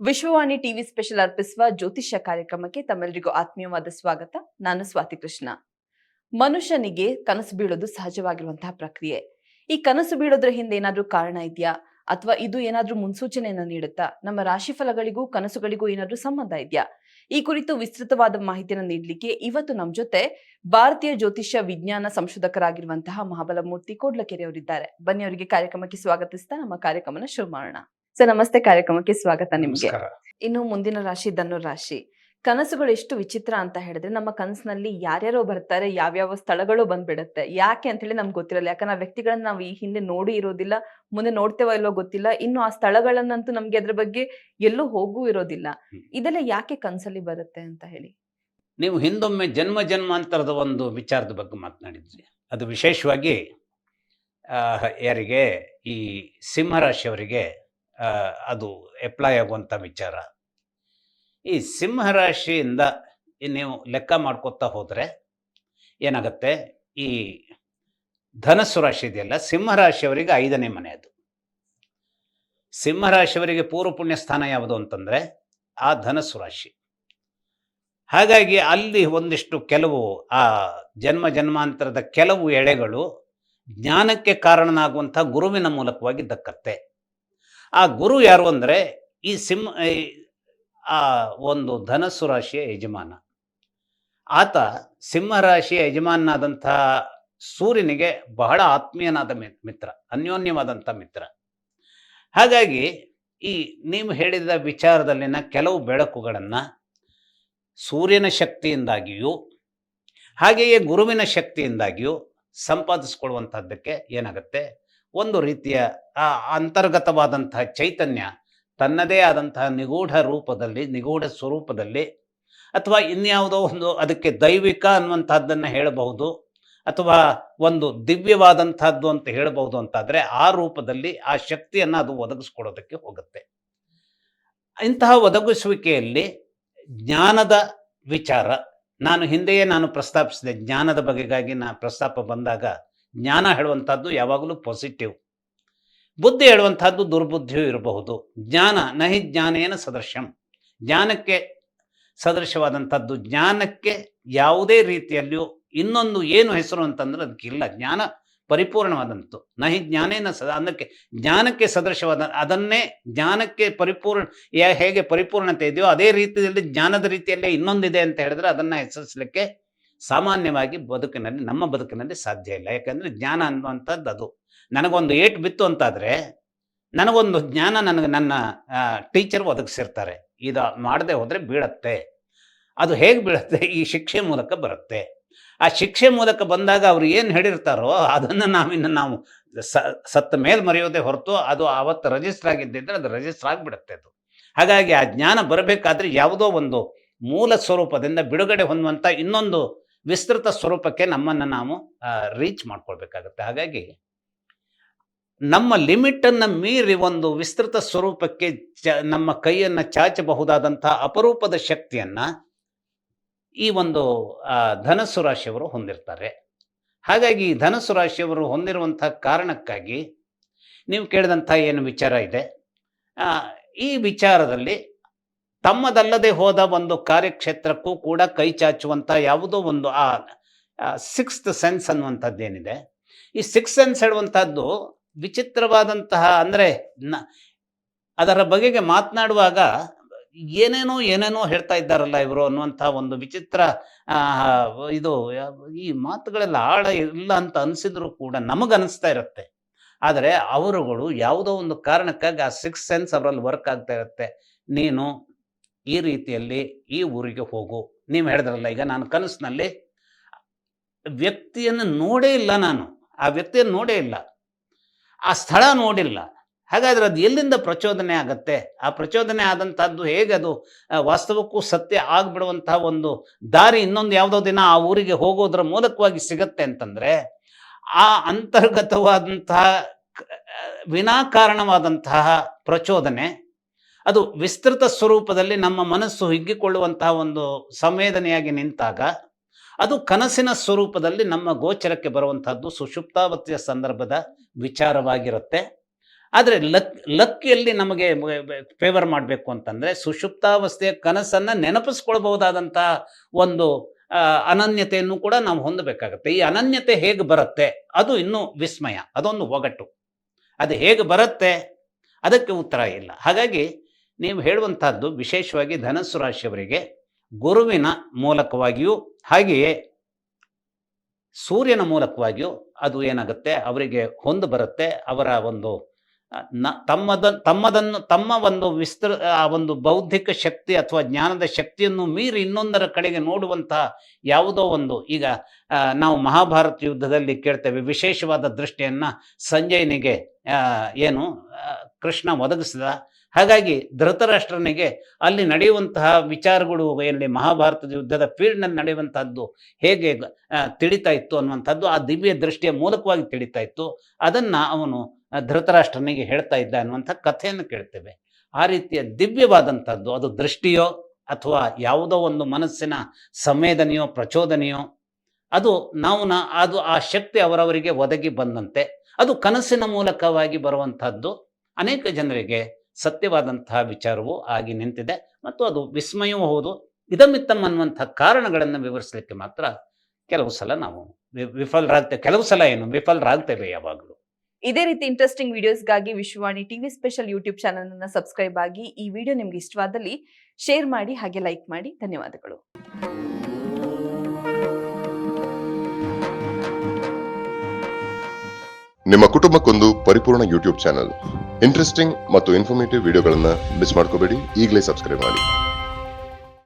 Vishwavani TV special ಅರ್ಪಿಸುವ ಜ್ಯೋತಿಷ್ಯ ಕಾರ್ಯಕ್ರಮಕ್ಕೆ ತಮ್ಮೆಲ್ಲರಿಗೂ ಆತ್ಮೀಯವಾದ ಸ್ವಾಗತ. ನಾನು ಸ್ವಾತಿ ಕೃಷ್ಣ. ಮನುಷ್ಯನಿಗೆ ಕನಸು ಬೀಳೋದು ಸಹಜವಾಗಿರುವಂತಹ ಪ್ರಕ್ರಿಯೆ. ಈ ಕನಸು ಬೀಳೋದ್ರ ಹಿಂದೆ ಏನಾದ್ರೂ ಕಾರಣ ಇದೆಯಾ? ಅಥವಾ ಇದು ಏನಾದ್ರೂ ಮುನ್ಸೂಚನೆಯನ್ನ ನೀಡುತ್ತಾ? ನಮ್ಮ ರಾಶಿ ಫಲಗಳಿಗೂ ಕನಸುಗಳಿಗೂ ಏನಾದ್ರೂ ಸಂಬಂಧ ಇದೆಯಾ? ಈ ಕುರಿತು ವಿಸ್ತೃತವಾದ ಮಾಹಿತಿಯನ್ನು ನೀಡಲಿಕ್ಕೆ ಇವತ್ತು ನಮ್ಮ ಜೊತೆ ಭಾರತೀಯ ಜ್ಯೋತಿಷ್ಯ ವಿಜ್ಞಾನ ಸಂಶೋಧಕರಾಗಿರುವಂತಹ ಮಹಾಬಲಮೂರ್ತಿ ಕೋಡ್ಲಕೆರೆ ಅವರಿದ್ದಾರೆ ಬನ್ನಿ ಅವರಿಗೆ ಕಾರ್ಯಕ್ರಮಕ್ಕೆ ಸ್ವಾಗತಿಸ್ತಾ ನಮ್ಮ ಕಾರ್ಯಕ್ರಮನ ಶುರು ಮಾಡೋಣ. ಸರ್ ನಮಸ್ತೆ. ಕಾರ್ಯಕ್ರಮಕ್ಕೆ ಸ್ವಾಗತ ನಿಮ್ಗೆ. ಇನ್ನು ಮುಂದಿನ ರಾಶಿ ಧನು ರಾಶಿ. ಕನಸುಗಳು ಎಷ್ಟು ವಿಚಿತ್ರ ಅಂತ ಹೇಳಿದ್ರೆ ನಮ್ಮ ಕನಸಿನಲ್ಲಿ ಯಾರ್ಯಾರೋ ಬರ್ತಾರೆ ಯಾವ್ಯಾವ ಸ್ಥಳಗಳು ಬಂದ್ಬಿಡುತ್ತೆ ಯಾಕೆ ಅಂತ ಹೇಳಿ ನಮ್ಗೆ ಗೊತ್ತಿರಲ್ಲ. ಯಾಕಂದ್ರೆ ಆ ವ್ಯಕ್ತಿಗಳನ್ನ ನಾವು ಈ ಹಿಂದೆ ನೋಡಿ ಇರೋದಿಲ್ಲ ಮುಂದೆ ನೋಡ್ತೇವೋ ಇಲ್ವೋ ಗೊತ್ತಿಲ್ಲ. ಇನ್ನು ಆ ಸ್ಥಳಗಳನ್ನಂತೂ ನಮ್ಗೆ ಅದ್ರ ಬಗ್ಗೆ ಎಲ್ಲೂ ಹೋಗೂ ಇರೋದಿಲ್ಲ. ಇದೆಲ್ಲ ಯಾಕೆ ಕನಸಲ್ಲಿ ಬರುತ್ತೆ ಅಂತ ಹೇಳಿ? ನೀವು ಹಿಂದೊಮ್ಮೆ ಜನ್ಮ ಜನ್ಮಾಂತರದ ಒಂದು ವಿಚಾರದ ಬಗ್ಗೆ ಮಾತನಾಡಿದ್ರಿ. ಅದು ವಿಶೇಷವಾಗಿ ಯಾರಿಗೆ ಈ ಸಿಂಹರಾಶಿಯವರಿಗೆ ಅದು ಎಪ್ಲೈ ಆಗುವಂಥ ವಿಚಾರ. ಈ ಸಿಂಹರಾಶಿಯಿಂದ ನೀವು ಲೆಕ್ಕ ಮಾಡ್ಕೋತಾ ಹೋದರೆ ಏನಾಗುತ್ತೆ? ಈ ಧನಸ್ಸು ರಾಶಿ ಇದೆಯಲ್ಲ, ಸಿಂಹರಾಶಿಯವರಿಗೆ ಐದನೇ ಮನೆ ಅದು. ಸಿಂಹರಾಶಿಯವರಿಗೆ ಪೂರ್ವ ಪುಣ್ಯ ಸ್ಥಾನ ಯಾವುದು ಅಂತಂದರೆ ಆ ಧನಸ್ಸು ರಾಶಿ. ಹಾಗಾಗಿ ಅಲ್ಲಿ ಒಂದಿಷ್ಟು ಕೆಲವು, ಆ ಜನ್ಮ ಜನ್ಮಾಂತರದ ಕೆಲವು ಎಳೆಗಳು ಜ್ಞಾನಕ್ಕೆ ಕಾರಣನಾಗುವಂಥ ಗುರುವಿನ ಮೂಲಕವಾಗಿ ದಕ್ಕತ್ತೆ. ಆ ಗುರು ಯಾರು ಅಂದರೆ ಈ ಸಿಂಹ ಆ ಒಂದು ಧನಸ್ಸು ರಾಶಿಯ ಯಜಮಾನ. ಆತ ಸಿಂಹರಾಶಿಯ ಯಜಮಾನಾದಂಥ ಸೂರ್ಯನಿಗೆ ಬಹಳ ಆತ್ಮೀಯನಾದ ಮಿತ್ರ, ಅನ್ಯೋನ್ಯವಾದಂಥ ಮಿತ್ರ. ಹಾಗಾಗಿ ಈ ನೀವು ಹೇಳಿದ ವಿಚಾರದಲ್ಲಿನ ಕೆಲವು ಬೆಳಕುಗಳನ್ನು ಸೂರ್ಯನ ಶಕ್ತಿಯಿಂದಾಗಿಯೂ, ಹಾಗೆಯೇ ಗುರುವಿನ ಶಕ್ತಿಯಿಂದಾಗಿಯೂ ಸಂಪಾದಿಸ್ಕೊಳ್ಳುವಂಥದ್ದಕ್ಕೆ ಏನಾಗುತ್ತೆ? ಒಂದು ರೀತಿಯ, ಆ, ಅಂತರ್ಗತವಾದಂತಹ ಚೈತನ್ಯ ತನ್ನದೇ ಆದಂತಹ ನಿಗೂಢ ರೂಪದಲ್ಲಿ, ನಿಗೂಢ ಸ್ವರೂಪದಲ್ಲಿ, ಅಥವಾ ಇನ್ಯಾವುದೋ ಒಂದು ಅದಕ್ಕೆ ದೈವಿಕ ಅನ್ನುವಂಥದ್ದನ್ನು ಹೇಳಬಹುದು, ಅಥವಾ ಒಂದು ದಿವ್ಯವಾದಂಥದ್ದು ಅಂತ ಹೇಳಬಹುದು ಅಂತಾದರೆ ಆ ರೂಪದಲ್ಲಿ ಆ ಶಕ್ತಿಯನ್ನು ಅದು ಒದಗಿಸ್ಕೊಡೋದಕ್ಕೆ ಹೋಗುತ್ತೆ. ಇಂತಹ ಒದಗಿಸುವಿಕೆಯಲ್ಲಿ ಜ್ಞಾನದ ವಿಚಾರ, ನಾನು ಹಿಂದೆಯೇ ನಾನು ಪ್ರಸ್ತಾಪಿಸಿದೆ, ಜ್ಞಾನದ ಬಗೆಗಾಗಿ ನಾ ಪ್ರಸ್ತಾಪ ಬಂದಾಗ ಜ್ಞಾನ ಹೇಳುವಂಥದ್ದು ಯಾವಾಗಲೂ ಪಾಸಿಟಿವ್ ಬುದ್ಧಿ ಹೇಳುವಂಥದ್ದು ದುರ್ಬುದ್ಧಿಯೂ ಇರಬಹುದು. ಜ್ಞಾನ, ನಹಿ ಜ್ಞಾನೇನ ಸದೃಶ್ಯಂ. ಜ್ಞಾನಕ್ಕೆ ಸದೃಶವಾದಂಥದ್ದು, ಜ್ಞಾನಕ್ಕೆ ಯಾವುದೇ ರೀತಿಯಲ್ಲಿಯೂ ಇನ್ನೊಂದು ಏನು ಹೆಸರು ಅಂತಂದ್ರೆ ಅದಕ್ಕಿಲ್ಲ ಜ್ಞಾನ ಪರಿಪೂರ್ಣವಾದಂತು ನಹಿ ಜ್ಞಾನೇನ ಸದ, ಅದಕ್ಕೆ ಜ್ಞಾನಕ್ಕೆ ಸದೃಶವಾದ, ಅದನ್ನೇ ಜ್ಞಾನಕ್ಕೆ ಪರಿಪೂರ್ಣ ಹೇಗೆ ಪರಿಪೂರ್ಣತೆ ಇದೆಯೋ ಅದೇ ರೀತಿಯಲ್ಲಿ ಜ್ಞಾನದ ರೀತಿಯಲ್ಲೇ ಇನ್ನೊಂದಿದೆ ಅಂತ ಹೇಳಿದ್ರೆ ಅದನ್ನು ಹೆಸರಿಸಲಿಕ್ಕೆ ಸಾಮಾನ್ಯವಾಗಿ ಬದುಕಿನಲ್ಲಿ, ನಮ್ಮ ಬದುಕಿನಲ್ಲಿ ಸಾಧ್ಯ ಇಲ್ಲ. ಯಾಕಂದರೆ ಜ್ಞಾನ ಅನ್ನುವಂಥದ್ದು ಅದು. ನನಗೊಂದು ಏಟ್ ಬಿತ್ತು ಅಂತಾದರೆ ನನಗೊಂದು ಜ್ಞಾನ ನನಗೆ ನನ್ನ ಟೀಚರ್ ಒದಗಿಸಿರ್ತಾರೆ. ಇದು ಮಾಡದೆ ಹೋದರೆ ಬೀಳತ್ತೆ. ಅದು ಹೇಗೆ ಬೀಳುತ್ತೆ? ಈ ಶಿಕ್ಷೆ ಮೂಲಕ ಬರುತ್ತೆ. ಆ ಶಿಕ್ಷೆ ಮೂಲಕ ಬಂದಾಗ ಅವ್ರು ಏನು ಹೇಳಿರ್ತಾರೋ ಅದನ್ನು ನಾವಿನ್ನು ನಾವು ಸ, ಸತ್ತ ಮೇಲೆ ಮರೆಯೋದೇ ಹೊರತು ಅದು ಆವತ್ತು ರಜಿಸ್ಟರ್ ಆಗಿದ್ದಿದ್ರೆ ಅದು ರಿಜಿಸ್ಟರ್ ಆಗಿಬಿಡುತ್ತೆ ಅದು. ಹಾಗಾಗಿ ಆ ಜ್ಞಾನ ಬರಬೇಕಾದ್ರೆ ಯಾವುದೋ ಒಂದು ಮೂಲ ಸ್ವರೂಪದಿಂದ ಬಿಡುಗಡೆ ಹೊಂದುವಂಥ ಇನ್ನೊಂದು ವಿಸ್ತೃತ ಸ್ವರೂಪಕ್ಕೆ ನಮ್ಮನ್ನು ನಾವು ರೀಚ್ ಮಾಡ್ಕೊಳ್ಬೇಕಾಗತ್ತೆ. ಹಾಗಾಗಿ ನಮ್ಮ ಲಿಮಿಟನ್ನು ಮೀರಿ ಒಂದು ವಿಸ್ತೃತ ಸ್ವರೂಪಕ್ಕೆ ಚ, ನಮ್ಮ ಕೈಯನ್ನು ಚಾಚಬಹುದಾದಂಥ ಅಪರೂಪದ ಶಕ್ತಿಯನ್ನು ಈ ಒಂದು ಧನಸ್ಸು ರಾಶಿಯವರು ಹೊಂದಿರ್ತಾರೆ. ಹಾಗಾಗಿ ಈ ಧನಸ್ಸು ರಾಶಿಯವರು ಹೊಂದಿರುವಂಥ ಕಾರಣಕ್ಕಾಗಿ ನೀವು ಕೇಳಿದಂಥ ಏನು ವಿಚಾರ ಇದೆ. ಈ ವಿಚಾರದಲ್ಲಿ ತಮ್ಮದಲ್ಲದೆ ಹೋದ ಒಂದು ಕಾರ್ಯಕ್ಷೇತ್ರಕ್ಕೂ ಕೂಡ ಕೈ ಚಾಚುವಂಥ ಯಾವುದೋ ಒಂದು, ಆ ಸಿಕ್ಸ್ತ್ ಸೆನ್ಸ್ ಅನ್ನುವಂಥದ್ದೇನಿದೆ. ಈ ಸಿಕ್ಸ್ ಸೆನ್ಸ್ ಹೇಳುವಂಥದ್ದು ವಿಚಿತ್ರವಾದಂತಹ ಅಂದರೆ ನ ಅದರ ಬಗೆಗೆ ಮಾತನಾಡುವಾಗ ಏನೇನೋ ಏನೇನೋ ಹೇಳ್ತಾ ಇದ್ದಾರಲ್ಲ ಇವರು ಅನ್ನುವಂಥ ಒಂದು ವಿಚಿತ್ರ ಇದು, ಈ ಮಾತುಗಳೆಲ್ಲ ಆಳ ಇಲ್ಲ ಅಂತ ಅನಿಸಿದ್ರು ಕೂಡ ನಮಗನಿಸ್ತಾ ಇರುತ್ತೆ. ಆದರೆ ಅವರುಗಳು ಯಾವುದೋ ಒಂದು ಕಾರಣಕ್ಕಾಗಿ ಆ ಸಿಕ್ಸ್ ಸೆನ್ಸ್ ಅವರಲ್ಲಿ ವರ್ಕ್ ಆಗ್ತಾ ಇರುತ್ತೆ. ನೀನು ಈ ರೀತಿಯಲ್ಲಿ ಈ ಊರಿಗೆ ಹೋಗು. ನೀವು ಹೇಳಿದ್ರಲ್ಲ, ಈಗ ನಾನು ಕನಸಿನಲ್ಲಿ ವ್ಯಕ್ತಿಯನ್ನು ನೋಡೇ ಇಲ್ಲ ನಾನು. ಆ ವ್ಯಕ್ತಿಯನ್ನು ನೋಡೇ ಇಲ್ಲ. ಆ ಸ್ಥಳ ನೋಡಿಲ್ಲ. ಹಾಗಾದ್ರೆ ಅದು ಎಲ್ಲಿಂದ ಪ್ರಚೋದನೆ ಆಗತ್ತೆ? ಆ ಪ್ರಚೋದನೆ ಆದಂಥದ್ದು ಹೇಗೆ ಅದು ವಾಸ್ತವಕ್ಕೂ ಸತ್ಯ ಆಗ್ಬಿಡುವಂತಹ ಒಂದು ದಾರಿ ಇನ್ನೊಂದು ಯಾವುದೋ ದಿನ ಆ ಊರಿಗೆ ಹೋಗೋದ್ರ ಮೂಲಕವಾಗಿ ಸಿಗತ್ತೆ ಅಂತಂದರೆ, ಆ ಅಂತರ್ಗತವಾದಂತಹ ವಿನಾಕಾರಣವಾದಂತಹ ಪ್ರಚೋದನೆ, ಅದು ವಿಸ್ತೃತ ಸ್ವರೂಪದಲ್ಲಿ ನಮ್ಮ ಮನಸ್ಸು ಹಿಗ್ಗಿಕೊಳ್ಳುವಂತಹ ಒಂದು ಸಂವೇದನೆಯಾಗಿ ನಿಂತಾಗ ಅದು ಕನಸಿನ ಸ್ವರೂಪದಲ್ಲಿ ನಮ್ಮ ಗೋಚರಕ್ಕೆ ಬರುವಂತಹದ್ದು ಸುಷುಪ್ತಾವತಿಯ ಸಂದರ್ಭದ ವಿಚಾರವಾಗಿರುತ್ತೆ. ಆದರೆ ಲಕ್, ಲಕ್ಕಿಯಲ್ಲಿ ನಮಗೆ ಫೇವರ್ ಮಾಡಬೇಕು ಅಂತಂದರೆ ಸುಷುಪ್ತಾವಸ್ಥೆಯ ಕನಸನ್ನು ನೆನಪಿಸ್ಕೊಳ್ಬಹುದಾದಂತಹ ಒಂದು ಅನನ್ಯತೆಯನ್ನು ಕೂಡ ನಾವು ಹೊಂದಬೇಕಾಗತ್ತೆ. ಈ ಅನನ್ಯತೆ ಹೇಗೆ ಬರುತ್ತೆ? ಅದು ಇನ್ನೂ ವಿಸ್ಮಯ, ಅದೊಂದು ಒಗಟು. ಅದು ಹೇಗೆ ಬರುತ್ತೆ? ಅದಕ್ಕೆ ಉತ್ತರ ಇಲ್ಲ. ಹಾಗಾಗಿ ನೀವು ಹೇಳುವಂತಹದ್ದು ವಿಶೇಷವಾಗಿ ಧನಸ್ಸು ರಾಶಿಯವರಿಗೆ ಗುರುವಿನ ಮೂಲಕವಾಗಿಯೂ ಹಾಗೆಯೇ ಸೂರ್ಯನ ಮೂಲಕವಾಗಿಯೂ ಅದು ಏನಾಗುತ್ತೆ? ಅವರಿಗೆ ಹೊಂದು ಬರುತ್ತೆ. ಅವರ ಒಂದು ತಮ್ಮದ, ತಮ್ಮದನ್ನು, ತಮ್ಮ ಒಂದು ವಿಸ್ತೃ ಆ, ಒಂದು ಬೌದ್ಧಿಕ ಶಕ್ತಿ ಅಥವಾ ಜ್ಞಾನದ ಶಕ್ತಿಯನ್ನು ಮೀರಿ ಇನ್ನೊಂದರ ಕಡೆಗೆ ನೋಡುವಂತಹ ಯಾವುದೋ ಒಂದು, ಈಗ ನಾವು ಮಹಾಭಾರತ ಯುದ್ಧದಲ್ಲಿ ಕೇಳ್ತೇವೆ, ವಿಶೇಷವಾದ ದೃಷ್ಟಿಯನ್ನ ಸಂಜಯನಿಗೆ ಏನು ಕೃಷ್ಣ ಒದಗಿಸಿದ. ಹಾಗಾಗಿ ಧೃತರಾಷ್ಟ್ರನಿಗೆ ಅಲ್ಲಿ ನಡೆಯುವಂತಹ ವಿಚಾರಗಳು ಎಲ್ಲಿ ಮಹಾಭಾರತದ ಯುದ್ಧದ ಫೀಲ್ಡ್ನಲ್ಲಿ ನಡೆಯುವಂಥದ್ದು ಹೇಗೆ ತಿಳಿತಾ ಇತ್ತು ಅನ್ನುವಂಥದ್ದು ಆ ದಿವ್ಯ ದೃಷ್ಟಿಯ ಮೂಲಕವಾಗಿ ತಿಳಿತಾ ಇತ್ತು. ಅದನ್ನ ಅವನು ಧೃತರಾಷ್ಟ್ರನಿಗೆ ಹೇಳ್ತಾ ಇದ್ದ ಅನ್ನುವಂಥ ಕಥೆಯನ್ನು ಕೇಳ್ತೇವೆ. ಆ ರೀತಿಯ ದಿವ್ಯವಾದಂಥದ್ದು ಅದು ದೃಷ್ಟಿಯೋ ಅಥವಾ ಯಾವುದೋ ಒಂದು ಮನಸ್ಸಿನ ಸಂವೇದನೆಯೋ ಪ್ರಚೋದನೆಯೋ, ಅದು ನಾವು ನಾ ಅದು ಆ ಶಕ್ತಿ ಅವರವರಿಗೆ ಒದಗಿ ಬಂದಂತೆ, ಅದು ಕನಸಿನ ಮೂಲಕವಾಗಿ ಬರುವಂಥದ್ದು. ಅನೇಕ ಜನರಿಗೆ ಸತ್ಯವಾದಂತಹ ವಿಚಾರವು ಆಗಿ ನಿಂತಿದೆ ಮತ್ತು ಅದು ವಿಸ್ಮಯವೂ ಹೌದು. ಇದಮಿತ್ತಮ್ ಅನ್ನುವಂಥ ಕಾರಣಗಳನ್ನು ವಿವರಿಸಲಿಕ್ಕೆ ಮಾತ್ರ ಕೆಲವು ಸಲ ನಾವು ವಿಫಲರಾಗ್ತೇವೆ ಕೆಲವು ಸಲ ಏನು ವಿಫಲರಾಗ್ತೇವೆ ಯಾವಾಗಲೂ. ಇದೇ ರೀತಿ interesting ವಿಡಿಯೋಸ್ಗಾಗಿ Vishwavani TV special YouTube channel ಅನ್ನು ಸಬ್ಸ್ಕ್ರೈಬ್ ಆಗಿ ಈ ವಿಡಿಯೋ ನಿಮ್ಗೆ ಇಷ್ಟವಾದಲ್ಲಿ ಶೇರ್ ಮಾಡಿ ಹಾಗೆ ಲೈಕ್ ಮಾಡಿ. ಧನ್ಯವಾದಗಳು. ನಿಮ್ಮ ಕುಟುಂಬಕ್ಕೊಂದು ಪರಿಪೂರ್ಣ ಯೂಟ್ಯೂಬ್ ಚಾನಲ್ ಇಂಟ್ರೆಸ್ಟಿಂಗ್ ಮತ್ತು ಇನ್ಫಾರ್ಮೇಟಿವ್ ವಿಡಿಯೋಗಳನ್ನು ಮಿಸ್ ಮಾಡ್ಕೋಬೇಡಿ. ಈಗಲೇ ಸಬ್ಸ್ಕ್ರೈಬ್ ಮಾಡಿ.